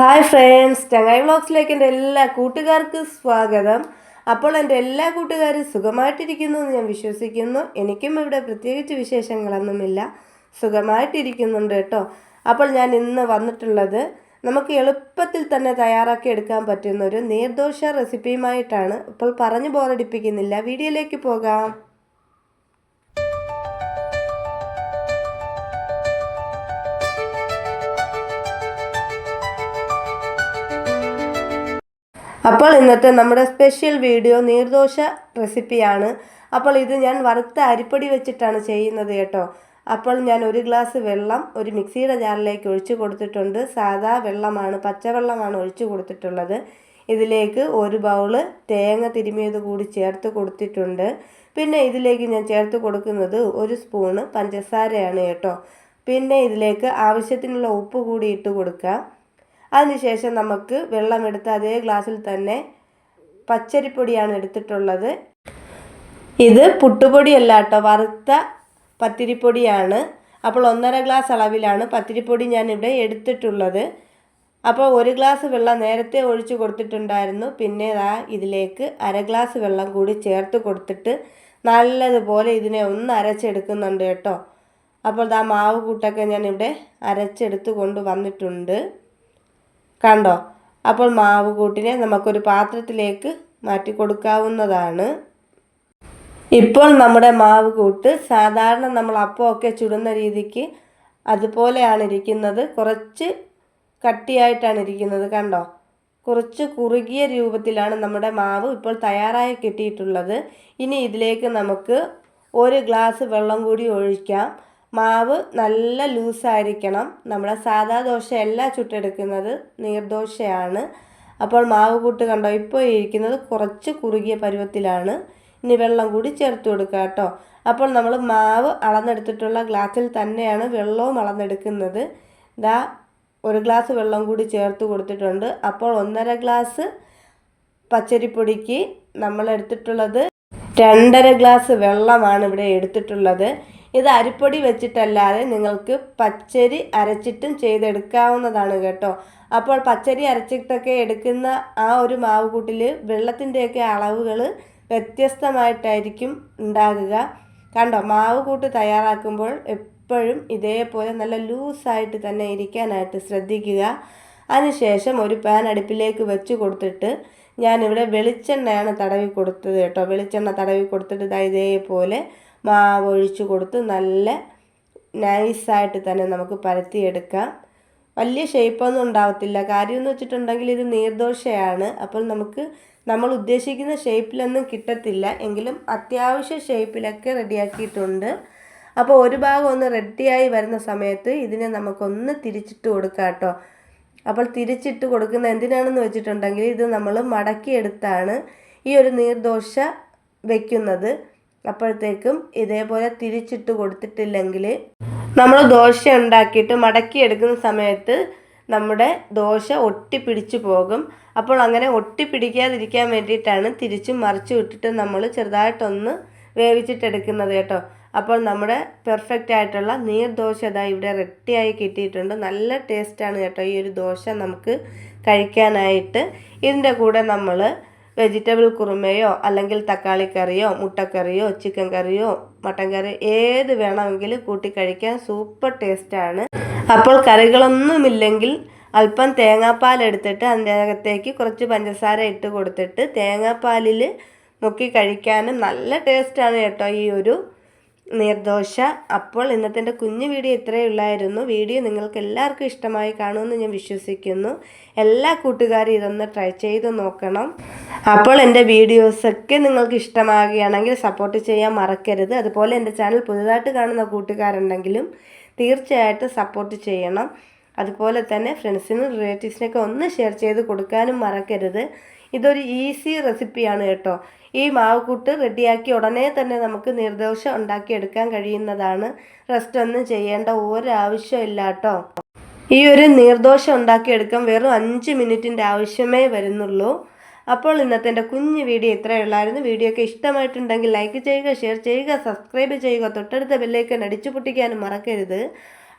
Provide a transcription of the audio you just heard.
Hi friends ചങ്ങായി വ്ളോഗ്സിലേക്ക് എന്റെ എല്ലാ കൂട്ടുകാർക്കും സ്വാഗതം. അപ്പോൾ എന്റെ എല്ലാ കൂട്ടുകാരും സുഖമായിട്ടിരിക്കുന്നു എന്ന് ഞാൻ വിശ്വസിക്കുന്നു. എനിക്കും ഇവിടെ പ്രത്യേകിച്ച് വിശേഷങ്ങളൊന്നുമില്ല. സുഖമായിട്ടിരിക്കുന്നുണ്ട് കേട്ടോ. അപ്പോൾ ഞാൻ ഇന്ന് വന്നിട്ടുള്ളത് നമുക്ക് എളുപ്പത്തിൽ തന്നെ തയ്യാറാക്കി എടുക്കാൻ പറ്റുന്ന ഒരു നീർദോശ റെസിപ്പിയുമായിട്ടാണ് അപ്പോൾ പറഞ്ഞു ബോറടിപ്പിക്കുന്നില്ല വീഡിയോയിലേക്ക് പോകാം. അപ്പോൾ ഇന്നത്തെ നമ്മുടെ സ്പെഷ്യൽ വീഡിയോ നീർദോശ റെസിപ്പിയാണ്. അപ്പോൾ ഇത് ഞാൻ വറുത്ത അരിപ്പൊടി വെച്ചിട്ടാണ് ചെയ്യുന്നത് കേട്ടോ. അപ്പോൾ ഞാൻ ഒരു ഗ്ലാസ് വെള്ളം ഒരു മിക്സിയുടെ ജാറിലേക്ക് ഒഴിച്ചു കൊടുത്തിട്ടുണ്ട്. സാധാ വെള്ളമാണ് പച്ചവെള്ളമാണ് ഒഴിച്ചു കൊടുത്തിട്ടുള്ളത്. ഇതിലേക്ക് ഒരു ബൗൾ തേങ്ങ തിരുമിയത് കൂടി ചേർത്ത് കൊടുത്തിട്ടുണ്ട്. പിന്നെ ഇതിലേക്ക് ഞാൻ ചേർത്ത് കൊടുക്കുന്നത് ഒരു സ്പൂണ് പഞ്ചസാരയാണ് കേട്ടോ. പിന്നെ ഇതിലേക്ക് ആവശ്യത്തിനുള്ള ഉപ്പ് കൂടി ഇട്ട് കൊടുക്കാം. അതിനുശേഷം നമുക്ക് വെള്ളമെടുത്ത് അതേ ഗ്ലാസ്സിൽ തന്നെ പച്ചരിപ്പൊടിയാണ് എടുത്തിട്ടുള്ളത്. ഇത് പുട്ടുപൊടിയല്ല കേട്ടോ വറുത്ത പത്തിരിപ്പൊടിയാണ്. അപ്പോൾ ഒന്നര ഗ്ലാസ് അളവിലാണ് പത്തിരിപ്പൊടി ഞാൻ ഇവിടെ എടുത്തിട്ടുള്ളത്. അപ്പോൾ ഒരു ഗ്ലാസ് വെള്ളം നേരത്തെ ഒഴിച്ചു കൊടുത്തിട്ടുണ്ടായിരുന്നു. പിന്നെ ദാ ഇതിലേക്ക് അര ഗ്ലാസ് വെള്ളം കൂടി ചേർത്ത് കൊടുത്തിട്ട് നല്ലതുപോലെ ഇതിനെ ഒന്ന് അരച്ചെടുക്കുന്നുണ്ട് കേട്ടോ. അപ്പോൾ ദാ മാവ് കൂട്ടൊക്കെ ഞാനിവിടെ അരച്ചെടുത്ത് കൊണ്ട് വന്നിട്ടുണ്ട്. കണ്ടോ? അപ്പോൾ മാവ് കൂട്ടിനെ നമുക്കൊരു പാത്രത്തിലേക്ക് മാറ്റി കൊടുക്കാവുന്നതാണ്. ഇപ്പോൾ നമ്മുടെ മാവ് കൂട്ട് സാധാരണ നമ്മൾ അപ്പമൊക്കെ ചുടുന്ന രീതിക്ക് അതുപോലെയാണ് ഇരിക്കുന്നത്. കുറച്ച് കട്ടിയായിട്ടാണ് ഇരിക്കുന്നത് കണ്ടോ? കുറച്ച് കുറുകിയ രൂപത്തിലാണ് നമ്മുടെ മാവ് ഇപ്പോൾ തയ്യാറായി കിട്ടിയിട്ടുള്ളത്. ഇനി ഇതിലേക്ക് നമുക്ക് ഒരു ഗ്ലാസ് വെള്ളം കൂടി ഒഴിക്കാം. മാവ് നല്ല ലൂസായിരിക്കണം. നമ്മുടെ സാധാ ദോശയല്ല ചുട്ടെടുക്കുന്നത് നീർദോശയാണ്. അപ്പോൾ മാവ് കൂട്ട് കണ്ടോ ഇപ്പോൾ ഇരിക്കുന്നത് കുറച്ച് കുറുകിയ പരുവത്തിലാണ്. ഇനി വെള്ളം കൂടി ചേർത്ത് കൊടുക്കുക കേട്ടോ. അപ്പോൾ നമ്മൾ മാവ് അളന്നെടുത്തിട്ടുള്ള ഗ്ലാസ്സിൽ തന്നെയാണ് വെള്ളവും അളന്നെടുക്കുന്നത്. ഇതാ ഒരു ഗ്ലാസ് വെള്ളം കൂടി ചേർത്ത് കൊടുത്തിട്ടുണ്ട്. അപ്പോൾ ഒന്നര ഗ്ലാസ് പച്ചരിപ്പൊടിക്ക് നമ്മൾ എടുത്തിട്ടുള്ളത് രണ്ടര ഗ്ലാസ് വെള്ളമാണ് ഇവിടെ എടുത്തിട്ടുള്ളത്. ഇത് അരിപ്പൊടി വെച്ചിട്ടല്ലാതെ നിങ്ങൾക്ക് പച്ചരി അരച്ചിട്ടും ചെയ്തെടുക്കാവുന്നതാണ് കേട്ടോ. അപ്പോൾ പച്ചരി അരച്ചിട്ടൊക്കെ എടുക്കുന്ന ആ ഒരു മാവ് കൂട്ടിൽ വെള്ളത്തിന്റെയൊക്കെ അളവുകൾ വ്യത്യസ്തമായിട്ടായിരിക്കും ഉണ്ടാകുക. കണ്ടോ മാവ് കൂട്ട് തയ്യാറാക്കുമ്പോൾ എപ്പോഴും ഇതേപോലെ നല്ല ലൂസായിട്ട് തന്നെ ഇരിക്കാനായിട്ട് ശ്രദ്ധിക്കുക. അതിനുശേഷം ഒരു പാൻ അടുപ്പിലേക്ക് വെച്ച് കൊടുത്തിട്ട് ഞാനിവിടെ വെളിച്ചെണ്ണയാണ് തടവി കൊടുത്തത് കേട്ടോ. വെളിച്ചെണ്ണ തടവി കൊടുത്തിട്ട് ഇതാ ഇതേപോലെ മാവ് ഒഴിച്ച് കൊടുത്ത് നല്ല നൈസായിട്ട് തന്നെ നമുക്ക് പരത്തിയെടുക്കാം. വലിയ ഷേപ്പൊന്നും ഉണ്ടാവത്തില്ല. കാര്യം എന്ന് വെച്ചിട്ടുണ്ടെങ്കിൽ ഇത് നീർദോശയാണ്. അപ്പോൾ നമുക്ക് നമ്മൾ ഉദ്ദേശിക്കുന്ന ഷേപ്പിലൊന്നും കിട്ടത്തില്ല. എങ്കിലും അത്യാവശ്യ ഷേപ്പിലൊക്കെ റെഡിയാക്കിയിട്ടുണ്ട്. അപ്പോൾ ഒരു ഭാഗം ഒന്ന് റെഡിയായി വരുന്ന സമയത്ത് ഇതിനെ നമുക്കൊന്ന് തിരിച്ചിട്ട് കൊടുക്കാം കേട്ടോ. അപ്പോൾ തിരിച്ചിട്ട് കൊടുക്കുന്ന എന്തിനാണെന്ന് വെച്ചിട്ടുണ്ടെങ്കിൽ ഇത് നമ്മൾ മടക്കിയെടുത്താണ് ഈ ഒരു നീർദോശ വയ്ക്കുന്നത് അപ്പോഴത്തേക്കും ഇതേപോലെ തിരിച്ചിട്ട് കൊടുത്തിട്ടില്ലെങ്കിൽ നമ്മൾ ദോശ ഉണ്ടാക്കിയിട്ട് മടക്കിയെടുക്കുന്ന സമയത്ത് നമ്മുടെ ദോശ ഒട്ടിപ്പിടിച്ചു പോകും. അപ്പോൾ അങ്ങനെ ഒട്ടിപ്പിടിക്കാതിരിക്കാൻ വേണ്ടിയിട്ടാണ് തിരിച്ചും മറിച്ചു വിട്ടിട്ട് നമ്മൾ ചെറുതായിട്ടൊന്ന് വേവിച്ചിട്ടെടുക്കുന്നത് കേട്ടോ. അപ്പോൾ നമ്മുടെ പെർഫെക്റ്റ് ആയിട്ടുള്ള നീർദോശ ഇതാ ഇവിടെ റെഡിയായി കിട്ടിയിട്ടുണ്ട്. നല്ല ടേസ്റ്റാണ് കേട്ടോ ഈ ഒരു ദോശ നമുക്ക് കഴിക്കാനായിട്ട്. ഇതിന്റെ കൂടെ നമ്മൾ വെജിറ്റബിൾ കുറുമയോ അല്ലെങ്കിൽ തക്കാളി കറിയോ മുട്ടക്കറിയോ ചിക്കൻ കറിയോ മട്ടൻ കറി ഏത് വേണമെങ്കിലും കൂട്ടി കഴിക്കാൻ സൂപ്പർ ടേസ്റ്റാണ് അപ്പോൾ കറികളൊന്നുമില്ലെങ്കിൽ അല്പം തേങ്ങാപ്പാൽ എടുത്തിട്ട് അതിന്റെ അകത്തേക്ക് കുറച്ച് പഞ്ചസാര ഇട്ട് കൊടുത്തിട്ട് തേങ്ങാപ്പാലിൽ മുക്കി കഴിക്കാനും നല്ല ടേസ്റ്റാണ് കേട്ടോ ഈ ഒരു നീർദോശ അപ്പോൾ ഇന്നത്തെ എന്റെ കുഞ്ഞു വീഡിയോ ഇത്രയേ ഉള്ളായിരുന്നു. വീഡിയോ നിങ്ങൾക്ക് എല്ലാവർക്കും ഇഷ്ടമായി കാണുമെന്ന് ഞാൻ വിശ്വസിക്കുന്നു. എല്ലാ കൂട്ടുകാരും ഇതൊന്ന് ട്രൈ ചെയ്ത് നോക്കണം. അപ്പോൾ എന്റെ വീഡിയോസൊക്കെ നിങ്ങൾക്ക് ഇഷ്ടമാകുകയാണെങ്കിൽ സപ്പോർട്ട് ചെയ്യാൻ മറക്കരുത്. അതുപോലെ എന്റെ ചാനൽ പുതുതായിട്ട് കാണുന്ന കൂട്ടുകാരുണ്ടെങ്കിലും തീർച്ചയായിട്ടും സപ്പോർട്ട് ചെയ്യണം. അതുപോലെ തന്നെ ഫ്രണ്ട്സിനും റിലേറ്റീവ്സിനൊക്കെ ഒന്ന് ഷെയർ ചെയ്ത് കൊടുക്കാനും മറക്കരുത്. ഇതൊരു ഈസി റെസിപ്പിയാണ് കേട്ടോ. ഈ മാവുകൂട്ട് റെഡിയാക്കി ഉടനെ തന്നെ നമുക്ക് നിർദോഷം ഉണ്ടാക്കിയെടുക്കാൻ കഴിയുന്നതാണ്. റെസ്റ്റ് ഒന്നും ചെയ്യേണ്ട ഒരാവശ്യമില്ല കേട്ടോ. ഈ ഒരു നീർദോഷം ഉണ്ടാക്കിയെടുക്കാൻ വെറും അഞ്ച് മിനിറ്റിന്റെ ആവശ്യമേ വരുന്നുള്ളൂ. അപ്പോൾ ഇന്നത്തെ എന്റെ കുഞ്ഞ് വീഡിയോ ഇത്രയേ ഉള്ളായിരുന്നു. വീഡിയോ ഒക്കെ ഇഷ്ടമായിട്ടുണ്ടെങ്കിൽ ലൈക്ക് ചെയ്യുക ഷെയർ ചെയ്യുക സബ്സ്ക്രൈബ് ചെയ്യുക തൊട്ടടുത്ത ബെല്ലേക്കൻ അടിച്ചു പൊട്ടിക്കാനും മറക്കരുത്.